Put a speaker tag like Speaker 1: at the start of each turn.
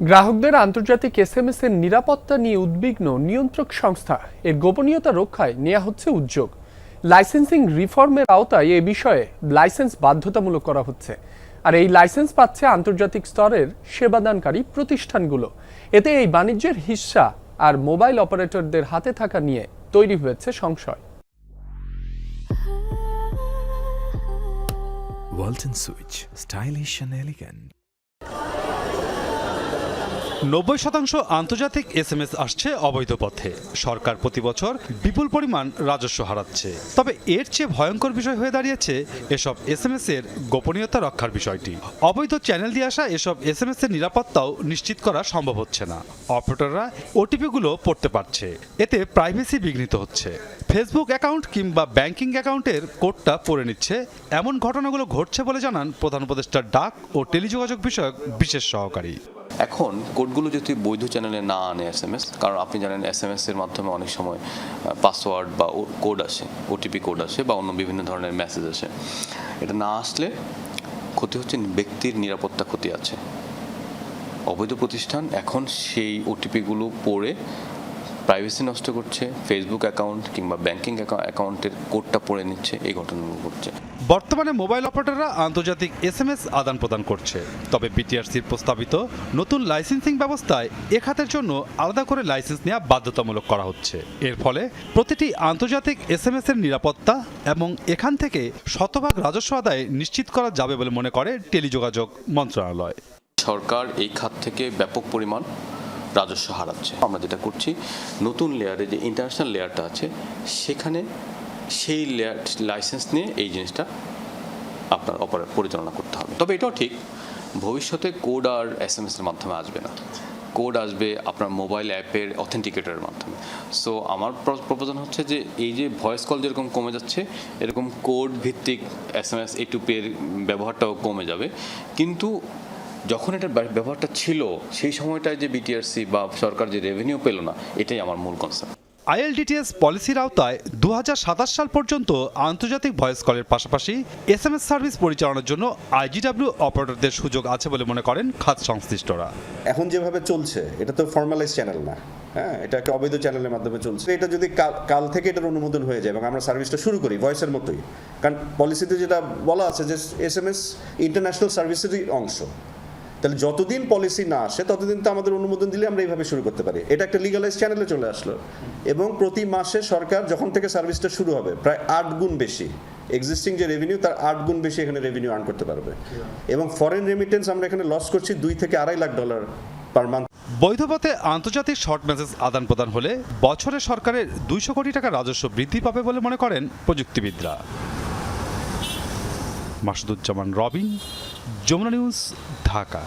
Speaker 1: গ্রাহকদের আন্তর্জাতিক এসএমএস এর নিরাপত্তা নিয়ে উদ্বিগ্ন নিয়ন্ত্রক সংস্থা। এর গোপনীয়তা রক্ষায় নেওয়া হচ্ছে উদ্যোগ। লাইসেন্সিং রিফর্মের আওতায় এ বিষয়ে লাইসেন্স বাধ্যতামূলক করা হচ্ছে। আর এই লাইসেন্স পাচ্ছে আন্তর্জাতিক স্তরের সেবাদানকারী প্রতিষ্ঠানগুলো। এতে এই বাণিজ্যের হিস্সা আর মোবাইল অপারেটরদের হাতে থাকা নিয়ে তৈরি হয়েছে সংশয়।
Speaker 2: Elegant.
Speaker 3: নব্বই শতাংশ আন্তর্জাতিক এসএমএস আসছে অবৈধ পথে। সরকার প্রতি বছর বিপুল পরিমাণ রাজস্ব হারাচ্ছে। তবে এর চেয়ে ভয়ঙ্কর বিষয় হয়ে দাঁড়িয়েছে এসব এসএমএস এর গোপনীয়তা রক্ষার বিষয়টি। অবৈধ চ্যানেল দিয়ে আসা এসব এসএমএস এর নিরাপত্তাও নিশ্চিত করা সম্ভব হচ্ছে না। অপারেটররা ওটিপিগুলো পড়তে পারছে। এতে প্রাইভেসি বিঘ্নিত হচ্ছে। ফেসবুক অ্যাকাউন্ট কিংবা ব্যাংকিং অ্যাকাউন্টের কোডটা পড়ে নিচ্ছে। এমন ঘটনাগুলো ঘটছে বলে জানান প্রধান উপদেষ্টা ডাক ও টেলিযোগাযোগ বিষয়ক বিশেষ সহকারী।
Speaker 4: এখন কোডগুলো যদি বৈধ চ্যানেলে না আনে এস এম এস কারণ আপনি জানেন এস এম এস এর মাধ্যমে অনেক সময় পাসওয়ার্ড বা কোড আসে ওটিপি কোড আসে বা অন্য বিভিন্ন ধরনের মেসেজ আসে। এটা না আসলে ক্ষতি হচ্ছে ব্যক্তির নিরাপত্তা ক্ষতি আছে। অবৈধ প্রতিষ্ঠান এখন সেই ওটিপিগুলো পড়ে প্রাইভেসি নষ্ট করছে ফেসবুক অ্যাকাউন্ট কিংবা ব্যাংকিং অ্যাকাউন্টের কোডটা পড়ে নিচ্ছে, এই ঘটনাগুলো ঘটছে।
Speaker 3: বর্তমানে মোবাইল অপারেটররা আন্তর্জাতিক এসএমএস আদান প্রদান করছে। তবে বিটিআরসির প্রস্তাবিত নতুন লাইসেন্সিং ব্যবস্থায় এ খাতের জন্য আলাদা করে লাইসেন্স নেওয়া বাধ্যতামূলক করা হচ্ছে। এর ফলে প্রতিটি আন্তর্জাতিক এস এসএমএস এর নিরাপত্তা এবং এখান থেকে শতভাগ রাজস্ব আদায় নিশ্চিত করা যাবে বলে মনে করে টেলিযোগাযোগ মন্ত্রণালয়।
Speaker 4: সরকার এই খাত থেকে ব্যাপক পরিমাণ রাজস্ব হারাচ্ছে। আমরা যেটা করছি, নতুন লেয়ারে যে ইন্টারন্যাশনাল লেয়ারটা আছে, সেখানে সেই লাইসেন্স নিয়ে এই জিনিসটা আপনার অপারেট পরিচালনা করতে হবে। তবে এটাও ঠিক, ভবিষ্যতে কোড আর এস এম এর মাধ্যমে আসবে না। কোড আসবে আপনার মোবাইল অ্যাপের অথেন্টিকেটরের মাধ্যমে। সো আমার প্রপোজন হচ্ছে যে এই যে ভয়েস কল যেরকম কমে যাচ্ছে, এরকম কোড ভিত্তিক S M S A two পের ব্যবহারটাও কমে যাবে। কিন্তু যখন এটার ব্যবহারটা ছিল, সেই সময়টায় যে বিটিআরসি বা সরকার যে রেভিনিউ পেল না, এটাই আমার মূল কনসেপ্ট
Speaker 3: আইএলডিটিএস পলিসির আওতায় দু হাজার সাতাশ সাল পর্যন্ত আন্তর্জাতিক ভয়েস কলের পাশাপাশি এসএমএস সার্ভিস পরিচালনার জন্য আইজিডব্লিউ অপারেটরদের সুযোগ আছে বলে মনে করেন খাত সংশ্লিষ্টরা।
Speaker 5: এখন যেভাবে চলছে, এটা তো ফর্মালাইজ চ্যানেল না। হ্যাঁ এটা একটা অবৈধ চ্যানেলের মাধ্যমে চলছে। এটা যদি কাল থেকে এটার অনুমোদন হয়ে যায় এবং আমরা সার্ভিসটা শুরু করি, ভয়েসের মতোই। কারণ পলিসিতে যেটা বলা আছে যে এস এম এস ইন্টারন্যাশনাল সার্ভিসেরই অংশ। তাহলে যতদিন পলিসি না আসে, ততদিন তো আমাদের অনুমোদন দিলে আমরা এইভাবে শুরু করতে পারি। এটা একটা লিগালাইজ চ্যানেলে চলে আসলো। এবং প্রতি মাসে সরকার যখন থেকে সার্ভিসটা শুরু হবে, প্রায় আট গুণ বেশি এক্সিস্টিং যে রেভিনিউ তার আট গুণ বেশি এখানে রেভিনিউ আর্ন করতে পারবে। এবং ফরেন রেমিটেন্স আমরা এখানে লস করছি দুই থেকে আড়াই লাখ ডলার পার মান্থ
Speaker 3: বৈধ পথে আন্তর্জাতিক শর্ট মেসেজ আদান প্রদান হলে বছরে সরকারের দুইশো কোটি টাকা রাজস্ব বৃদ্ধি পাবে বলে মনে করেন প্রযুক্তিবিদরা। মাসুদুজ্জামান রবিন যমুনা নিউজ ঢাকা।